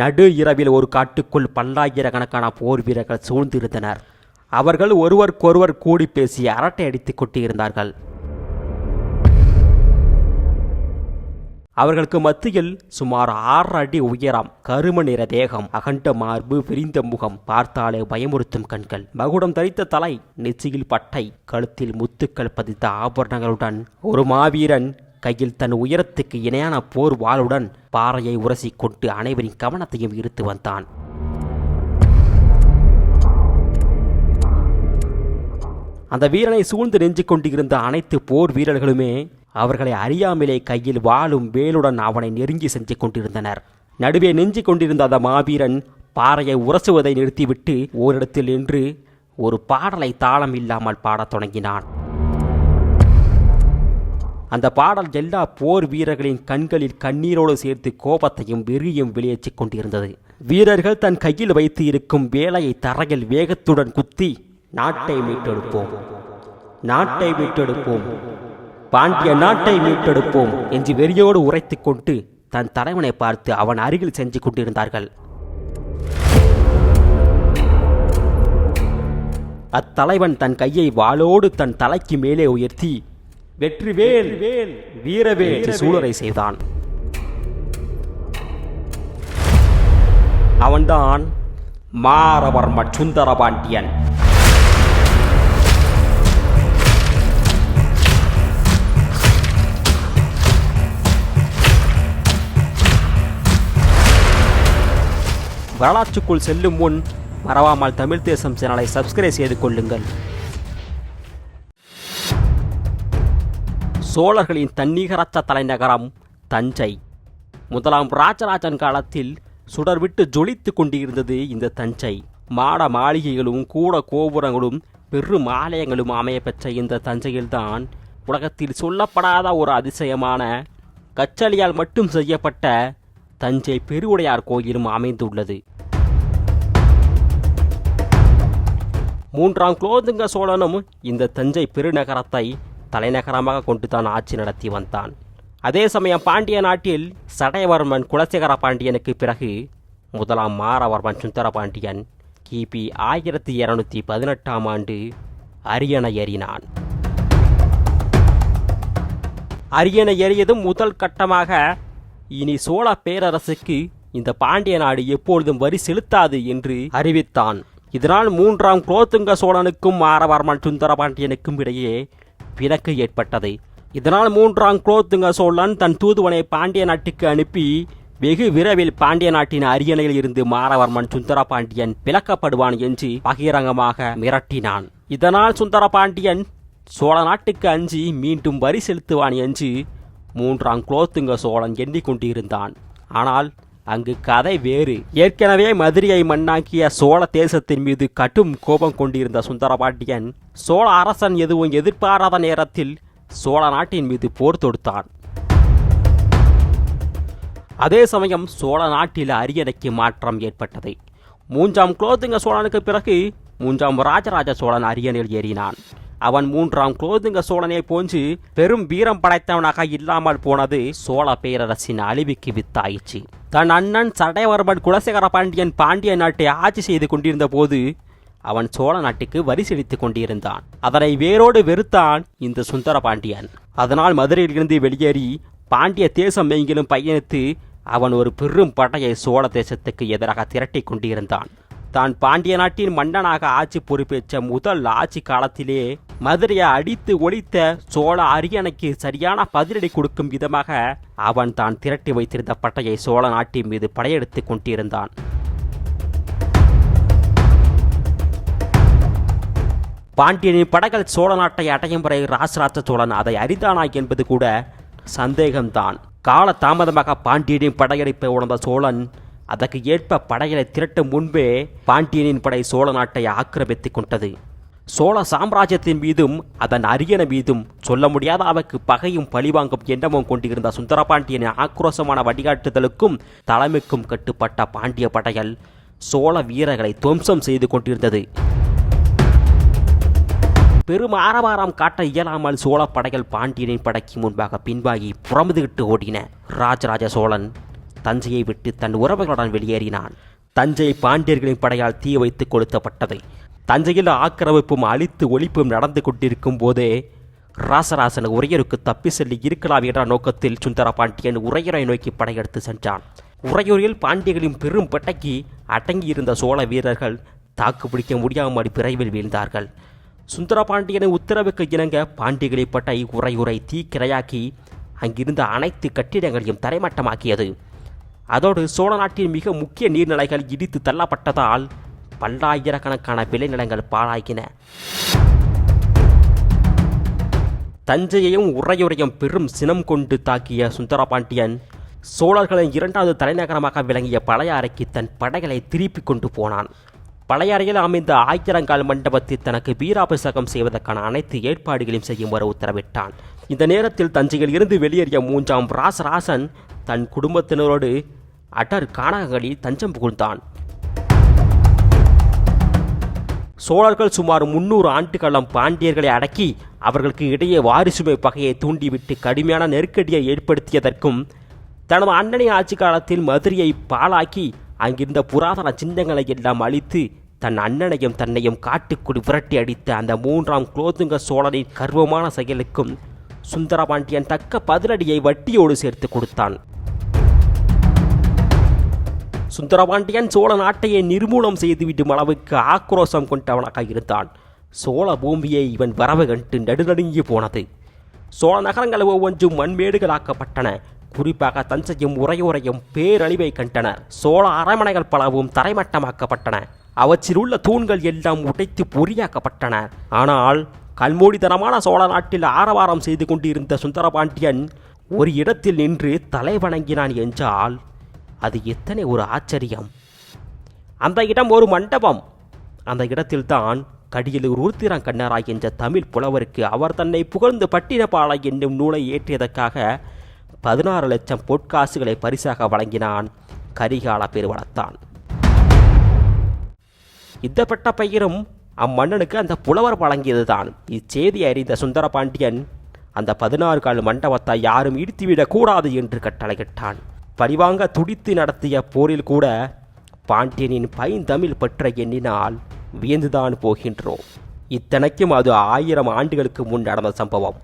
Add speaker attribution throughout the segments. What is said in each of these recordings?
Speaker 1: நடு இரவில் ஒரு காட்டுக்குள் பல்லாயிரக்கணக்கான போர் வீரர்கள் சூழ்ந்திருந்தனர். அவர்கள் ஒருவருக்கொருவர் கூடி பேசி அரட்டை அடித்துக் கொட்டியிருந்தார்கள். அவர்களுக்கு மத்தியில் சுமார் ஆறு அடி உயரம் கரும நிற தேகம் அகண்ட மார்பு விரிந்த முகம் பார்த்தாலே பயமுறுத்தும் கண்கள். மகுடம் தரித்த தலை நெச்சியில் பட்டை கழுத்தில் முத்துக்கள் பதித்த ஆபரணங்களுடன் ஒரு மாவீரன் கையில் தன் உயரத்துக்கு இணையான போர் வாளுடன் பாறையை உரசி கொண்டு அனைவரின் கவனத்தையும் ஈர்த்து வந்தான். அந்த வீரனை சூழ்ந்து நெஞ்சு கொண்டிருந்த அனைத்து போர் வீரர்களுமே அவர்களை அறியாமலே கையில் வாளும் வேலுடன் அவனை நெருங்கி சென்று கொண்டிருந்தனர். நடுவே நெஞ்சு கொண்டிருந்த அந்த மாவீரன் பாறையை உரசுவதை நிறுத்திவிட்டு ஓரிடத்தில் நின்று ஒரு பாடலை தாளம் இல்லாமல் பாடத் தொடங்கினான். அந்த பாடல் எல்லா போர் வீரர்களின் கண்களில் கண்ணீரோடு சேர்த்து கோபத்தையும் வெறியும் வெளியேற்றிக் கொண்டிருந்தது. வீரர்கள் தன் கையில் வைத்து இருக்கும் வேலையை தரையில் வேகத்துடன் குத்தி நாட்டை மீட்டெடுப்போம். நாட்டை மீட்டெடுப்போம். பாண்டிய நாட்டை மீட்டெடுப்போம் என்று வெறியோடு உரைத்துக் கொண்டு தன் தலைவனை பார்த்து அவன் அருகில் செஞ்சு கொண்டிருந்தார்கள். அத்தலைவன் தன் கையை வாளோடு தன் தலைக்கு மேலே உயர்த்தி வெற்றி வேல் வீரவேல். என்று சூழரை செய்தான். அவன்தான் மாரவர்ம சுந்தர பாண்டியன் வரலாற்றுக்குள் செல்லும் முன் மறவாமல் தமிழ் தேசம் சேனலை சப்ஸ்கிரைப் செய்து கொள்ளுங்கள். சோழர்களின் தன்னிகரற்ற தலைநகரம் தஞ்சை. முதலாம் ராஜராஜன் காலத்தில் சுடர்விட்டு ஜொலித்து கொண்டிருந்தது இந்த தஞ்சை. மாட மாளிகைகளும் கூட கோபுரங்களும் பெரும் ஆலயங்களும் அமையப்பெற்ற இந்த தஞ்சையில்தான் உலகத்தில் சொல்லப்படாத ஒரு அதிசயமான கச்சலியால் மட்டும் செய்யப்பட்ட தஞ்சை பெருவுடையார் கோயிலும் அமைந்துள்ளது. மூன்றாம் குலோதுங்க சோழனும் இந்த தஞ்சை பெருநகரத்தை தலைநகரமாக கொண்டு தான் ஆட்சி நடத்தி வந்தான். அதே சமயம் பாண்டிய நாட்டில் சடையவர்மன் குலசேகர பாண்டியனுக்கு பிறகு முதலாம் மாரவர்மன் சுந்தர பாண்டியன் கிபி ஆயிரத்தி இருநூத்தி பதினெட்டாம் ஆண்டு அரியணை ஏறினான். அரியணை ஏறியதும் முதல் கட்டமாக இனி சோழ பேரரசுக்கு இந்த பாண்டிய நாடு எப்பொழுதும் வரி செலுத்தாது என்று அறிவித்தான். இதனால் மூன்றாம் குலோத்துங்க சோழனுக்கும் மாரவர்மன் சுந்தர பாண்டியனுக்கும் இடையே பிணக்கு ஏற்பட்டது. இதனால் மூன்றாம் குலோத்துங்க சோழன் தன் தூதுவனை பாண்டிய நாட்டுக்கு அனுப்பி வெகு விரைவில் பாண்டிய நாட்டின் அரியணையில் இருந்து மாரவர்மன் சுந்தர பாண்டியன் விலக்கப்படுவான் என்று பகிரங்கமாக மிரட்டினான். இதனால் சுந்தர பாண்டியன் சோழ நாட்டுக்கு அஞ்சி மீண்டும் வரி செலுத்துவான் என்று மூன்றாம் குலோத்துங்க சோழன் எண்ணிக்கொண்டிருந்தான். ஆனால் அங்கு கதை வேறு. ஏற்கனவே மதுரையை மண்ணாக்கிய சோழ தேசத்தின் மீது கடும் கோபம் கொண்டிருந்த சுந்தரபாண்டியன் சோழ அரசன் எதுவும் எதிர்பாராத நேரத்தில் சோழ நாட்டின் மீது போர் தொடுத்தான். அதே சமயம் சோழ நாட்டில் அரியணைக்கு மாற்றம் ஏற்பட்டது. மூன்றாம் குலோத்துங்க சோழனுக்கு பிறகு மூன்றாம் ராஜராஜ சோழன் அரியணையில் ஏறினான். அவன் மூன்றாம் குலோதுங்க சோழனை போஞ்சு பெரும் வீரம் படைத்தவனாக இல்லாமல் போனது சோழ பேரரசின் அழிவுக்கு வித்தாயிற்று. தன் அண்ணன் சடையவர்மன் குலசேகர பாண்டியன் பாண்டிய நாட்டை ஆட்சி செய்து கொண்டிருந்த போது அவன் சோழ நாட்டுக்கு வரி செலுத்திக் கொண்டிருந்தான். அதனை வேரோடு வெறுத்தான் இந்த சுந்தர பாண்டியன். அதனால் மதுரையிலிருந்து வெளியேறி பாண்டிய தேசம் எங்கிலும் பயணித்து அவன் ஒரு பெரும் படையை சோழ தேசத்துக்கு எதிராக திரட்டி கொண்டிருந்தான். தான் பாண்டிய நாட்டின் மன்னனாக ஆட்சி பொறுப்பேற்ற முதல் ஆட்சி காலத்திலே மதுரையை அடித்து ஒழித்த சோழ அரியணைக்கு சரியான பதிலடி கொடுக்கும் விதமாக அவன் தான் திரட்டி வைத்திருந்த பட்டையை சோழ நாட்டின் மீது படையெடுத்துக் கொண்டிருந்தான். பாண்டியனின் படைகள் சோழ நாட்டை அடையும் வரை ராசராஜ சோழன் அதை அறிந்தானா என்பது கூட சந்தேகம்தான். கால தாமதமாக பாண்டியனின் படையெடுப்பை உணர்ந்த சோழன் அதற்கு ஏற்ப படைகளை திரட்டும் முன்பே பாண்டியனின் படை சோழ நாட்டை ஆக்கிரமித்துக் கொண்டது. சோழ சாம்ராஜ்யத்தின் மீதும் அதன் அரியணை மீதும் சொல்ல முடியாத அவருக்கு பகையும் பழிவாங்கும் எண்ணமும் கொண்டிருந்த சுந்தரபாண்டியனின் ஆக்ரோஷமான வழிகாட்டுதலுக்கும் தலைமைக்கும் கட்டுப்பட்ட பாண்டிய படைகள் சோழ வீரர்களை துவம்சம் செய்து கொண்டிருந்தது. பெரும் ஆரவாரம் காட்ட இயலாமல் சோழ படைகள் பாண்டியனின் படைக்கு முன்பாக பின்வாகி புறமுதுகிட்டு ஓடின ராஜராஜ சோழன் தஞ்சையை விட்டு தன் உறவுகளுடன் வெளியேறினான். தஞ்சை பாண்டியர்களின் படையால் தீ வைத்து கொளுத்தப்பட்டது. தஞ்சையில் ஆக்கிரமிப்பும் அழித்து ஒழிப்பும் நடந்து கொண்டிருக்கும் போதே ராசராசன் உரையருக்கு தப்பி செல்லி இருக்கலாம் என்ற நோக்கத்தில் சுந்தர பாண்டியன் உறையூரை நோக்கி படையெடுத்து சென்றான். உறையூரில் பாண்டியர்களின் பெரும் பட்டைக்கு அடங்கியிருந்த சோழ வீரர்கள் தாக்குப்பிடிக்க முடியாமல் பிறவில் வீழ்ந்தார்கள். சுந்தரபாண்டியனின் உத்தரவுக்கு இணங்க பாண்டிகளை பட்டை உறையுறை தீக்கிரையாக்கி அங்கிருந்த அனைத்து கட்டிடங்களையும் தரைமட்டமாக்கியது. அதோடு சோழ நாட்டின் மிக முக்கிய நீர்நிலைகள் இடித்து தள்ளப்பட்டதால் பல்லாயிரக்கணக்கான விளைநிலங்கள் பாழாகின. தஞ்சையையும் உறையுறையும் பெரும் சினம் கொண்டு தாக்கிய சுந்தரபாண்டியன் சோழர்களின் இரண்டாவது தலைநகரமாக விளங்கிய பழையாறைக்கு தன் படைகளை திருப்பிக் கொண்டு போனான். பழையாறையில் அமைந்த ஆயிரங்கால் மண்டபத்தில் தனக்கு வீராபிஷேகம் செய்வதற்கான அனைத்து ஏற்பாடுகளையும் செய்யுமாறு உத்தரவிட்டான். இந்த நேரத்தில் தஞ்சையில் இருந்து வெளியேறிய மூன்றாம் ராசராசன் தன் குடும்பத்தினரோடு அடர் காணகங்களில் தஞ்சம் புகுந்தான். சோழர்கள் சுமார் முன்னூறு ஆண்டுகாலம் பாண்டியர்களை அடக்கி அவர்களுக்கு இடையே வாரிசுமை பகையை தூண்டிவிட்டு கடுமையான நெருக்கடியை ஏற்படுத்தியதற்கும் தனது அண்ணனை ஆட்சி காலத்தில் மதுரையை பாழாக்கி அங்கிருந்த புராதன சின்னங்களை எல்லாம் அழித்து தன் அண்ணனையும் தன்னையும் காட்டுக்குடி விரட்டி அடித்த அந்த மூன்றாம் குலோத்துங்க சோழனின் கர்வமான செயலுக்கும் சுந்தரபாண்டியன் தக்க பதிலடியை வட்டியோடு சேர்த்து கொடுத்தான். சுந்தரபாண்டியன் சோழ நாட்டையே நிர்மூலம் செய்துவிடும் அளவுக்கு ஆக்ரோஷம் கொண்டவனாக இருந்தான். சோழ பூமியை இவன் வரவு கண்டு நடுநடுங்கி போனது. சோழ நகரங்கள் ஒவ்வொன்றும் மண்மேடுகளாக்கப்பட்டன. குறிப்பாக தஞ்சையும் உறையுறையும் பேரழிவை கண்டனர் சோழ அரண்மனைகள் பலவும் தரைமட்டமாக்கப்பட்டன. அவற்றில் உள்ள தூண்கள் எல்லாம் உடைத்து பொறியாக்கப்பட்டன. ஆனால் கல்மூடித்தனமான சோழ நாட்டில் ஆரவாரம் செய்து கொண்டிருந்த சுந்தரபாண்டியன் ஒரு இடத்தில் நின்று தலை வணங்கினான் என்றால் அது எத்தனை ஒரு ஆச்சரியம். அந்த இடம் ஒரு மண்டபம். அந்த இடத்தில்தான் கடியில் உருத்திரன் கண்ணரா என்ற தமிழ் புலவருக்கு அவர் தன்னை புகழ்ந்து பட்டினப்பாளை என்னும் நூலை ஏற்றியதற்காக பதினாறு லட்சம் பொற்காசுகளை பரிசாக வழங்கினான் கரிகால பெருவளத்தான். இந்த பெயரும் அம்மன்னனுக்கு அந்த புலவர் வழங்கியதுதான். இச்செய்தி அறிந்த சுந்தரபாண்டியன் அந்த பதினாறு கால் மண்டபத்தை யாரும் இடித்துவிடக்கூடாது என்று கட்டளையிட்டான். பரிவாங்க துடித்து நடத்திய போரில் கூட பாண்டியனின் பைந்தமிழ் பற்ற எண்ணினால் வியந்துதான் போகின்றோம். இத்தனைக்கும் அது ஆயிரம் ஆண்டுகளுக்கு முன் நடந்த சம்பவம்.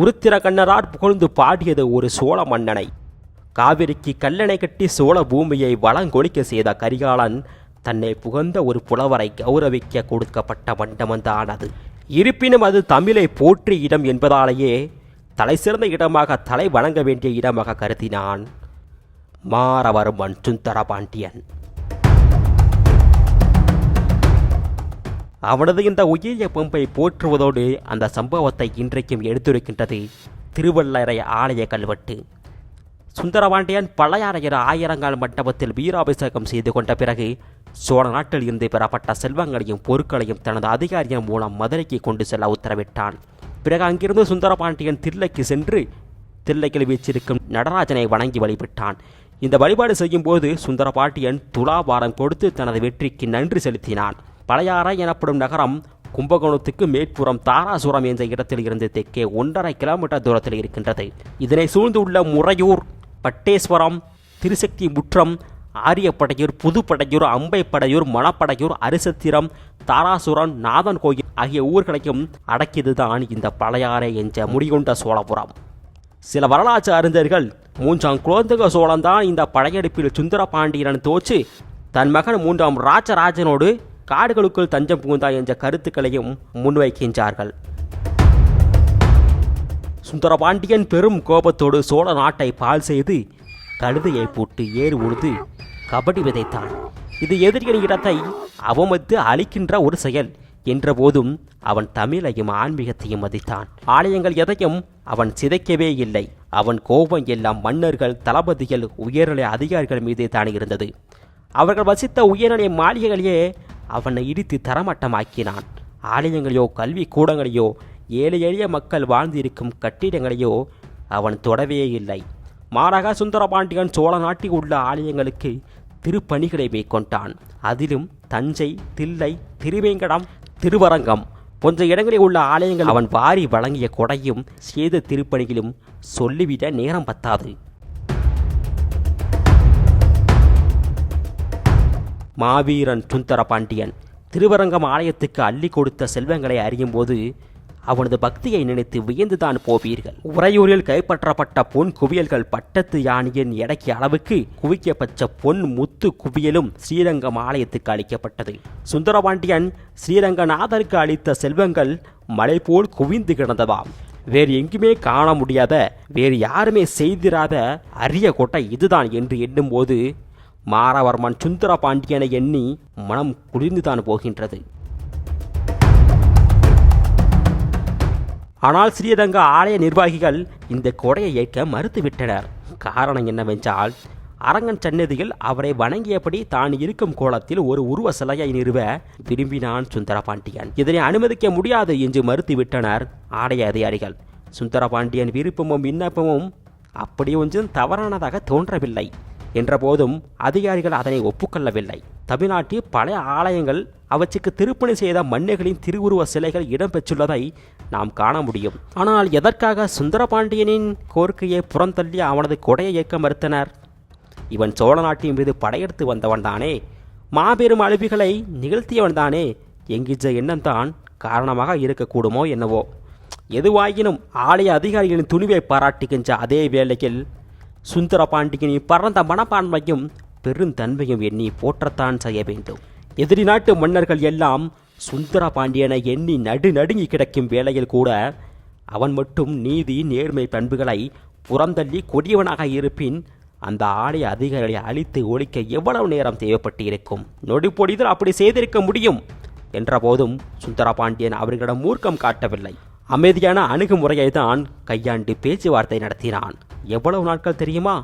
Speaker 1: உருத்திர கண்ணரார் புகழ்ந்து பாடியது ஒரு சோழ மன்னனை. காவிரிக்கு கல்லணை கட்டி சோழ பூமியை வளங்கொழிக்க செய்த கரிகாலன் தன்னை புகழ்ந்த ஒரு புலவரை கௌரவிக்க கொடுக்கப்பட்ட மண்டபம்தான் அது. இருப்பினும் அது தமிழை போற்றி இடம் என்பதாலேயே தலை சிறந்த இடமாக தலை வணங்க வேண்டிய இடமாக கருதினான் மாரவர்மன் சுந்தரபாண்டியன் அவனது இந்த உயிரிய பம்பை போற்றுவதோடு அந்த சம்பவத்தை இன்றைக்கும் எடுத்துரைக்கின்றது திருவள்ளரை ஆலய கல்வெட்டு. சுந்தரபாண்டியன் பழையாறையர் ஆயிரங்கால் மண்டபத்தில் வீராபிஷேகம் செய்து கொண்ட பிறகு சோழ நாட்டில் இருந்து பெறப்பட்ட செல்வங்களையும் பொருட்களையும் தனது அதிகாரியின் மூலம் மதுரைக்கு கொண்டு செல்ல உத்தரவிட்டான். பிறகு அங்கிருந்து சுந்தரபாண்டியன் தில்லைக்கு சென்று தில்லைக்கில் வீச்சிருக்கும் நடராஜனை வணங்கி வழிபட்டான். இந்த வழிபாடு செய்யும் போது துலாபாரம் கொடுத்து தனது வெற்றிக்கு நன்றி செலுத்தினான். பழையாறை எனப்படும் நகரம் கும்பகோணத்துக்கு மேற்புறம் தாராசுரம் என்ற இடத்தில் இருந்து தெற்கே ஒன்றரை கிலோமீட்டர் தூரத்தில் இருக்கின்றது. இதனை சூழ்ந்துள்ள முறையூர் பட்டேஸ்வரம் திருசக்தி முற்றம் ஆரியப்படையூர் புதுப்படையூர் அம்பைப்படையூர் மணப்படையூர் அரிசத்திரம் தாராசுரம் நாதன் கோயில் ஆகிய ஊர்களையும் அடக்கியதுதான் இந்த பழையாறை என்ற முடிகொண்ட சோழபுரம். சில வரலாற்று அறிஞர்கள் மூன்றாம் குலோத்துங்க சோழன் தான் இந்த படையெடுப்பில் சுந்தர பாண்டியன் தோற்று தன் மகன் மூன்றாம் ராஜராஜனோடு காடுகளுக்குள் தஞ்சம் புகுந்தா என்ற கருத்துக்களையும் முன்வைக்கின்றார்கள். சுந்தரபாண்டியன் பெரும் கோபத்தோடு சோழ நாட்டை பால் செய்து கழுதையை போட்டு ஏறு உழுது கபடி விதைத்தான். இது எதிரியின் இடத்தை அவமதித்து அழிக்கின்ற ஒரு செயல். என்றபோதும் அவன் தமிழையும் ஆன்மீகத்தையும் மதித்தான். ஆலயங்கள் எதையும் அவன் சிதைக்கவே இல்லை. அவன் கோபம் எல்லாம் மன்னர்கள் தளபதிகள் உயர்நிலை அதிகாரிகள் மீது தான் இருந்தது. அவர்கள் வசித்த உயர்நிலை மாளிகைகளையே அவனை இடித்து தரமட்டமாக்கினான். ஆலயங்களையோ கல்வி கூடங்களையோ ஏழை எளிய மக்கள் வாழ்ந்திருக்கும் கட்டிடங்களையோ அவன் தொடவே இல்லை. மாறாக சுந்தரபாண்டியன் சோழ நாட்டில் உள்ள ஆலயங்களுக்கு திருப்பணிகளை மேற்கொண்டான். அதிலும் தஞ்சை தில்லை திருவேங்கடம் திருவரங்கம். போன்ற இடங்களில் உள்ள ஆலயங்கள் அவன் வாரி வழங்கிய கொடையும் சேத திருப்பணிகளும் சொல்லிவிட நேரம் பத்தாது. மாவீரன் சுந்தர பாண்டியன் திருவரங்கம் ஆலயத்துக்கு அள்ளி கொடுத்த செல்வங்களை அறியும் போது அவனது பக்தியை நினைத்து வியந்துதான் போவீர்கள். உறையூரில் கைப்பற்றப்பட்ட பொன் குவியல்கள் பட்டத்து யானையின் எடைக்கு அளவுக்கு குவிக்கப்பட்ட பொன் முத்து குவியலும் ஸ்ரீரங்கம் ஆலயத்துக்கு அளிக்கப்பட்டது. சுந்தரபாண்டியன் ஸ்ரீரங்கநாதருக்கு அளித்த செல்வங்கள் மலை போல் குவிந்து கிடந்ததாம். வேறு எங்குமே காண முடியாத வேறு யாருமே செய்திராத அரிய கொட்டை இதுதான் என்று எண்ணும்போது மாரவர்மன் சுந்தர பாண்டியனை எண்ணி மனம் குளிர்ந்துதான் போகின்றது. ஆனால் ஸ்ரீரங்க ஆலய நிர்வாகிகள் இந்த கொடையை ஏற்க மறுத்துவிட்டனர். காரணம் என்னவென்றால் அரங்கன் சன்னதியில் அவரை வணங்கியபடி தான் இருக்கும் கோலத்தில் ஒரு உருவ சிலையை நிறுவ விரும்பினான் சுந்தரபாண்டியன். இதனை அனுமதிக்க முடியாது என்று மறுத்துவிட்டனர் ஆலய அதிகாரிகள். சுந்தரபாண்டியன் விருப்பமும் விண்ணப்பமும் அப்படி ஒன்றும் தவறானதாக தோன்றவில்லை. என்றபோதும் அதிகாரிகள் அதனை ஒப்புக்கொள்ளவில்லை. தமிழ்நாட்டில் பல ஆலயங்கள் அவற்றுக்கு திருப்பணி செய்த மன்னர்களின் திருவுருவ சிலைகள் இடம்பெற்றுள்ளதை நாம் காண முடியும். ஆனால் எதற்காக சுந்தரபாண்டியனின் கோரிக்கையை புறந்தள்ளி அவனது கொடையை ஏற்க மறுத்தனர்? இவன் சோழ நாட்டின் மீது படையெடுத்து வந்தவன் தானே. மாபெரும் அழுவிகளை நிகழ்த்தியவன் தானே. என்கின்ற எண்ணம்தான் காரணமாக இருக்கக்கூடுமோ என்னவோ. எதுவாயினும் ஆலய அதிகாரிகளின் துணிவை பாராட்டுகின்ற அதே வேளையில் சுந்தர பாண்டியனின் பரந்த மனப்பான்மையும் பெருந்தன்மையும் எண்ணி போற்றத்தான் செய்ய வேண்டும். எதிரி நாட்டு மன்னர்கள் எல்லாம் சுந்தர பாண்டியனை எண்ணி நடு நடுங்கி கிடக்கும் வேளையில் கூட அவன் மட்டும் நீதி நேர்மை பண்புகளை புறந்தள்ளி கொடியவனாக இருப்பின் அந்த ஆலய அதிகாரிகளை அழித்து ஒழிக்க எவ்வளவு நேரம் தேவைப்பட்டு இருக்கும் நொடிப்பொடிதில் அப்படி செய்திருக்க முடியும்? என்றபோதும் சுந்தரபாண்டியன் அவர்களிடம் மூர்க்கம் காட்டவில்லை. அமைதியான அணுகுமுறையை தான் கையாண்டு பேச்சுவார்த்தை நடத்தினான். எவ்வளவு நாட்கள் தெரியுமா?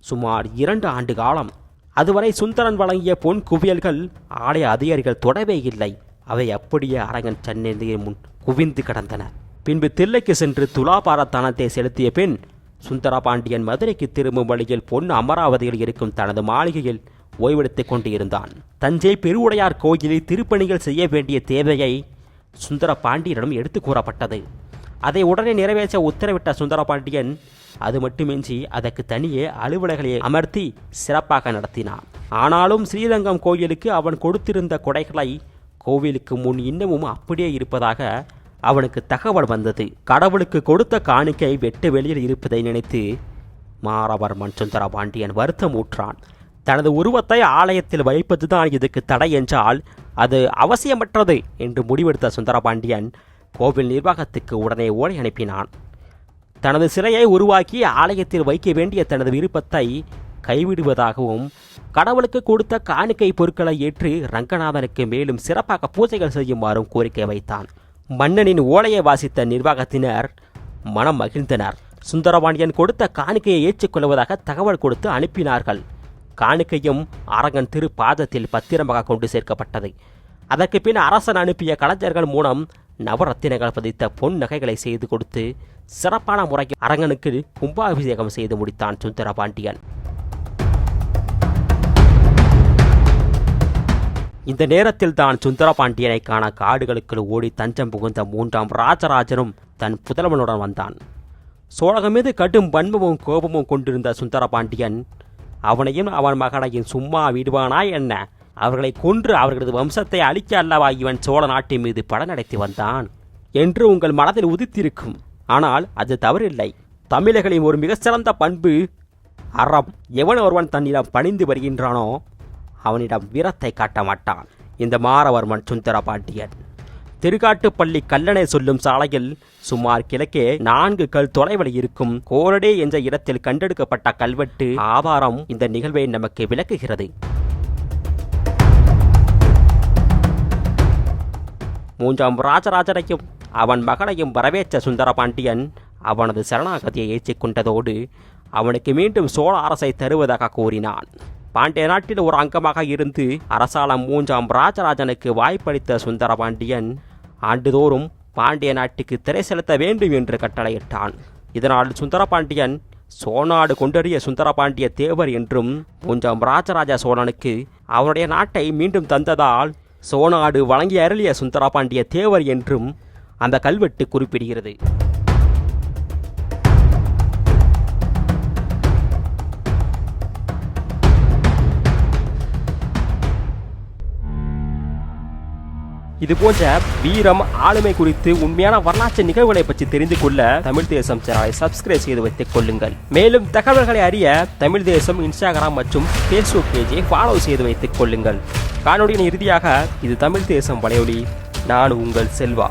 Speaker 1: சுமார் இரண்டு ஆண்டு காலம். அதுவரை சுந்தரன் வழங்கிய பொன் குவியல்கள் ஆலய அதிகாரிகள் தொடவே இல்லை. அவை அப்படியே அரங்கன் சன்னதியின் முன் குவிந்து கிடந்தன. பின்பு தில்லைக்கு சென்று துலாபாரத்தானத்தை செலுத்திய பின் சுந்தரபாண்டியன் மதுரைக்கு திரும்பும் வழியில் பொன் அமராவதியில் இருக்கும் தனது மாளிகையில் ஓய்வெடுத்துக் கொண்டு இருந்தான் தஞ்சை பெருவுடையார் கோயிலில் திருப்பணிகள் செய்ய வேண்டிய தேவையை சுந்தர பாண்டியனிடம் எடுத்து கூறப்பட்டது. அதை உடனே நிறைவேற்ற உத்தரவிட்ட சுந்தர பாண்டியன் அது மட்டுமின்றி அதற்கு தனியே அலுவலர்களை அமர்த்தி சிறப்பாக நடத்தினான் ஆனாலும் ஸ்ரீரங்கம் கோயிலுக்கு அவன் கொடுத்திருந்த கொடைகளை கோவிலுக்கு முன் இன்னமும் அப்படியே இருப்பதாக அவனுக்கு தகவல் வந்தது. கடவுளுக்கு கொடுத்த காணிக்கை வெட்டு வெளியில் இருப்பதை நினைத்து மாரவர்மன் சுந்தர பாண்டியன் வருத்தம் ஊற்றான் தனது உருவத்தை ஆலயத்தில் வைப்பதுதான் இதுக்கு தடை என்றால் அது அவசியமற்றது என்று முடிவெடுத்த சுந்தரபாண்டியன் கோவில் நிர்வாகத்துக்கு உடனே ஓலை அனுப்பினான். தனது சிலையை உருவாக்கி ஆலயத்தில் வைக்க வேண்டிய தனது விருப்பத்தை கைவிடுவதாகவும் கடவுளுக்கு கொடுத்த காணிக்கை பொருட்களை ஏற்று ரங்கநாதனுக்கு மேலும் சிறப்பாக பூஜைகள் செய்யுமாறும் கோரிக்கை வைத்தான். மன்னனின் ஓலையை வாசித்த நிர்வாகத்தினர் மனம் மகிழ்ந்தனர். சுந்தரபாண்டியன் கொடுத்த காணிக்கையை ஏற்றுக்கொள்வதாக தகவல் கொடுத்து அனுப்பினார்கள். காணிக்கையும் அரங்கன் திரு பாதத்தில் பத்திரமாக கொண்டு சேர்க்கப்பட்டது. அதற்கு பின் அரசன் அனுப்பிய கலைஞர்கள் மூலம் நவரத்தினங்கள் பதித்த பொன் நகைகளை செய்து கொடுத்து சிறப்பான முறையில் அரங்கனுக்கு கும்பாபிஷேகம் செய்து முடித்தான் சுந்தரபாண்டியன். இந்த நேரத்தில் தான் சுந்தரபாண்டியனை காண காடுகளுக்குள் ஓடி தஞ்சம் புகுந்த மூன்றாம் ராஜராஜனும் தன் புதல்வனுடன் வந்தான். சோழகம் மீது கடும் வன்மமும் கோபமும் கொண்டிருந்த சுந்தரபாண்டியன் அவனையும் அவன் மகனையும் சும்மா விடுவானா என்ன? அவர்களை கொன்று அவர்களது வம்சத்தை அழிக்க அல்லவா இவன் சோழ நாட்டின் மீது பட நடத்தி வந்தான்? என்று உங்கள் மனதில் உதித்திருக்கும். ஆனால் அது தவறில்லை. தமிழர்களின் ஒரு மிகச்சிறந்த பண்பு அறம். எவன் ஒருவன் தன்னிடம் பணிந்து வருகின்றானோ அவனிடம் வீரத்தை காட்ட மாட்டான். இந்த மாரவர்மன் சுந்தர பாண்டியன் திருகாட்டுப்பள்ளி கல்லணை சொல்லும் சாலையில் சுமார் கிழக்கே நான்கு கல் தொலைவில் இருக்கும் கோரடே என்ற இடத்தில் கண்டெடுக்கப்பட்ட கல்வெட்டு ஆதாரம் இந்த நிகழ்வை நமக்கு விளக்குகிறது. மூன்றாம் ராஜராஜனையும் அவன் மகனையும் வரவேற்ற சுந்தரபாண்டியன் அவனது சரணாகதியை ஏற்றிக்கொண்டதோடு அவனுக்கு மீண்டும் சோழ அரசை தருவதாக கூறினான். பாண்டிய நாட்டில் ஒரு அங்கமாக இருந்து அரசாளம் மூன்றாம் ராஜராஜனுக்கு வாய்ப்பளித்த சுந்தரபாண்டியன் ஆண்டுதோறும் பாண்டிய நாட்டுக்கு திரை செலுத்த வேண்டும் என்று கட்டளையிட்டான். இதனால் சுந்தரபாண்டியன் சோநாடு கொண்டறிய சுந்தரபாண்டிய தேவர் என்றும் கொஞ்சம் ராஜராஜ சோழனுக்கு அவருடைய நாட்டை மீண்டும் தந்ததால் சோநாடு வழங்கி அருளிய சுந்தரபாண்டிய தேவர் என்றும் அந்த கல்வெட்டு குறிப்பிடுகிறது.
Speaker 2: இது போன்ற வீரம் ஆளுமை குறித்து உண்மையான வரலாற்று நிகழ்வுகளை பற்றி தெரிந்து கொள்ள தமிழ் தேசம் சேனலை சப்ஸ்கிரைப் செய்து வைத்துக் கொள்ளுங்கள். மேலும் தகவல்களை அறிய தமிழ் தேசம் இன்ஸ்டாகிராம் மற்றும் ஃபேஸ்புக் பேஜை ஃபாலோ செய்து வைத்துக் கொள்ளுங்கள். காணொலியின் இறுதியாக இது தமிழ் தேசம் வலையொலி. நான் உங்கள் செல்வா.